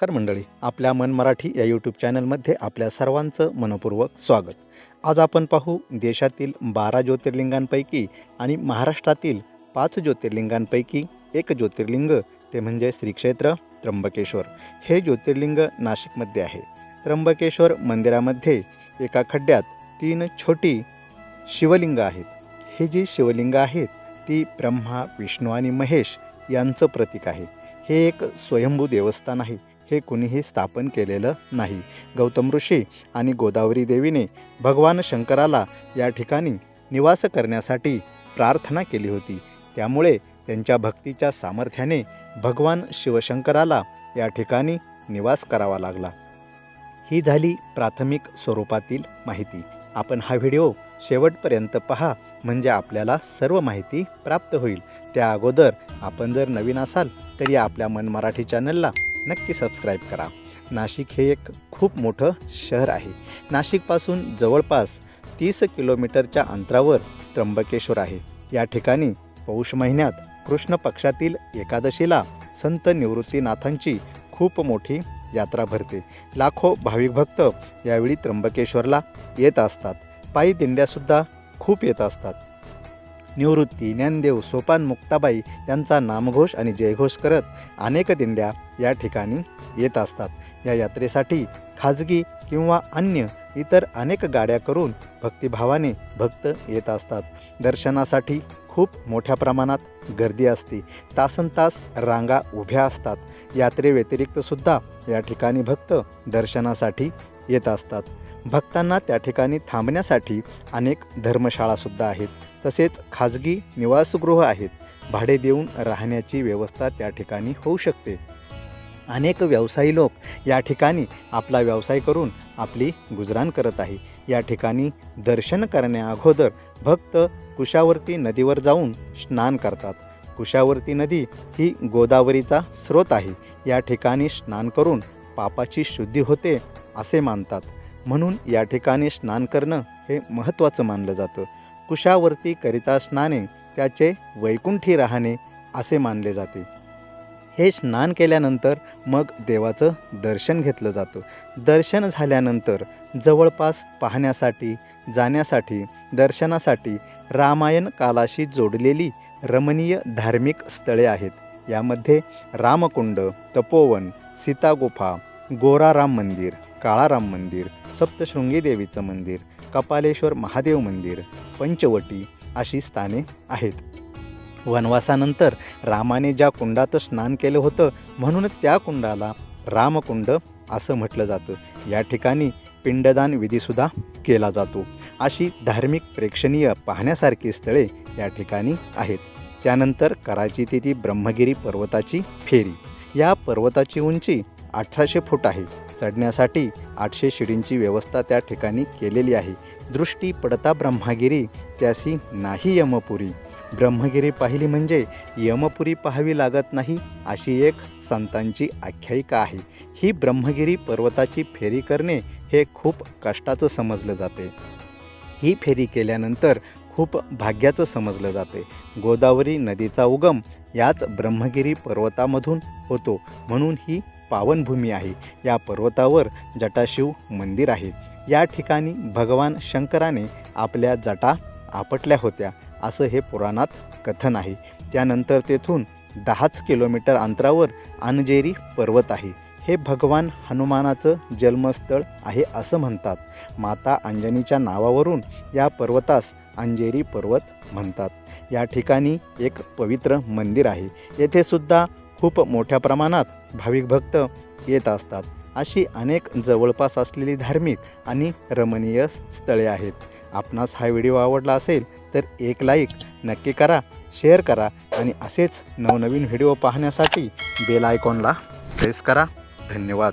नमस्कार मंडळी आपल्या मन मराठी या यूट्यूब चॅनलमध्ये आपल्या सर्वांचं मनपूर्वक स्वागत. आज आपण पाहू देशातील बारा ज्योतिर्लिंगांपैकी आणि महाराष्ट्रातील पाच ज्योतिर्लिंगांपैकी एक ज्योतिर्लिंग ते म्हणजे श्रीक्षेत्र त्र्यंबकेश्वर. हे ज्योतिर्लिंग नाशिकमध्ये आहे. त्र्यंबकेश्वर मंदिरामध्ये एका खड्ड्यात तीन छोटी शिवलिंग आहेत. ही जी शिवलिंग आहेत ती ब्रह्मा विष्णू आणि महेश यांचं प्रतीक आहे. हे एक स्वयंभू देवस्थान आहे. हे कुणीही स्थापन केलेलं नाही. गौतम ऋषी आणि गोदावरी देवीने भगवान शंकराला या ठिकाणी निवास करण्यासाठी प्रार्थना केली होती. त्यामुळे त्यांच्या भक्तीच्या सामर्थ्याने भगवान शिवशंकराला या ठिकाणी निवास करावा लागला. ही झाली प्राथमिक स्वरूपातील माहिती. आपण हा व्हिडिओ शेवटपर्यंत पहा म्हणजे आपल्याला सर्व माहिती प्राप्त होईल. त्या अगोदर आपण जर नवीन असाल तर या आपल्या मन मराठी चॅनलला नक्की सबस्क्राईब करा. नाशिक हे एक खूप मोठं शहर आहे. नाशिकपासून जवळपास तीस किलोमीटरच्या अंतरावर त्र्यंबकेश्वर आहे. या ठिकाणी पौष महिन्यात कृष्ण पक्षातील एकादशीला संत निवृत्तीनाथांची खूप मोठी यात्रा भरते. लाखो भाविक भक्त यावेळी त्र्यंबकेश्वरला येत असतात. पायी दिंड्यासुद्धा खूप येत असतात. निवृत्ती ज्ञानदेव सोपान मुक्ताबाई यांचा नामघोष आणि जयघोष करत अनेक दिंड्या या ठिकाणी येत असतात. या यात्रेसाठी खाजगी किंवा अन्य इतर अनेक गाड्या करून भक्तिभावाने भक्त येत असतात. दर्शनासाठी खूप मोठ्या प्रमाणात गर्दी असते. तासन तास रांगा उभ्या असतात. यात्रेव्यतिरिक्तसुद्धा या ठिकाणी भक्त दर्शनासाठी येत असतात. भक्तांना त्या ठिकाणी थांबण्यासाठी अनेक धर्मशाळासुद्धा आहेत. तसेच खाजगी निवासगृह आहेत. भाडे देऊन राहण्याची व्यवस्था त्या ठिकाणी होऊ शकते. अनेक व्यवसायी लोक या ठिकाणी आपला व्यवसाय करून आपली गुजराण करत आहे. या ठिकाणी दर्शन करण्याअगोदर भक्त कुशावर्ती नदीवर जाऊन स्नान करतात. कुशावर्ती नदी ही गोदावरीचा स्रोत आहे. या ठिकाणी स्नान करून पापाची शुद्धी होते असे मानतात. म्हणून या ठिकाणी स्नान करणं हे महत्त्वाचं मानलं जातं. कुशावर्ती करिता स्नाने त्याचे वैकुंठी राहणे असे मानले जाते. हे स्नान केल्यानंतर मग देवाचं दर्शन घेतलं जातं. दर्शन झाल्यानंतर जवळपास पाहण्यासाठी जाण्यासाठी दर्शनासाठी रामायण कालाशी जोडलेली रमणीय धार्मिक स्थळे आहेत. यामध्ये रामकुंड तपोवन सीतागुफा गोरा राम मंदिर काळाराम मंदिर सप्तशृंगी देवीचं मंदिर कपालेश्वर महादेव मंदिर पंचवटी अशी स्थाने आहेत. वनवासानंतर रामाने ज्या कुंडात स्नान केलं होतं म्हणून त्या कुंडाला रामकुंड असं म्हटलं जातं. या ठिकाणी पिंडदान विधीसुद्धा केला जातो. अशी धार्मिक प्रेक्षणीय पाहण्यासारखी स्थळे या ठिकाणी आहेत. त्यानंतर कराची तिथी ब्रह्मगिरी पर्वताची फेरी. या पर्वताची उंची अठराशे फूट आहे. चढण्यासाठी आठशे शिडींची व्यवस्था त्या ठिकाणी केलेली आहे. दृष्टी पडता ब्रह्मगिरी त्यासी नाही यमपुरी. ब्रह्मगिरी पाहिली म्हणजे यमपुरी पाहावी लागत नाही अशी एक संतांची आख्यायिका आहे. ही ब्रह्मगिरी पर्वताची फेरी करणे हे खूप कष्टाचं समजलं जाते. ही फेरी केल्यानंतर खूप भाग्याचं समजलं जाते. गोदावरी नदीचा उगम याच ब्रह्मगिरी पर्वतामधून होतो म्हणून ही पावनभूमी आहे. या पर्वतावर जटाशिव मंदिर आहे. या ठिकाणी भगवान शंकराने आपल्या जटा आपटल्या होत्या. असं हे पुराणात कथन आहे. त्यानंतर तेथून दहाच किलोमीटर अंतरावर अंजेरी पर्वत आहे. हे भगवान हनुमानाचं जन्मस्थळ आहे असं म्हणतात. माता अंजनीच्या नावावरून या पर्वतास अंजेरी पर्वत म्हणतात. या ठिकाणी एक पवित्र मंदिर आहे. येथे सुद्धा खूप मोठ्या प्रमाणात भाविक भक्त येत असतात. अशी अनेक जवळपास असलेली धार्मिक आणि रमणीय स्थळे आहेत. आपणास हा व्हिडिओ आवडला असेल तर एक लाईक नक्की करा शेअर करा आणि असेच नवनवीन व्हिडिओ पाहण्यासाठी बेल आयकॉनला प्रेस करा. धन्यवाद.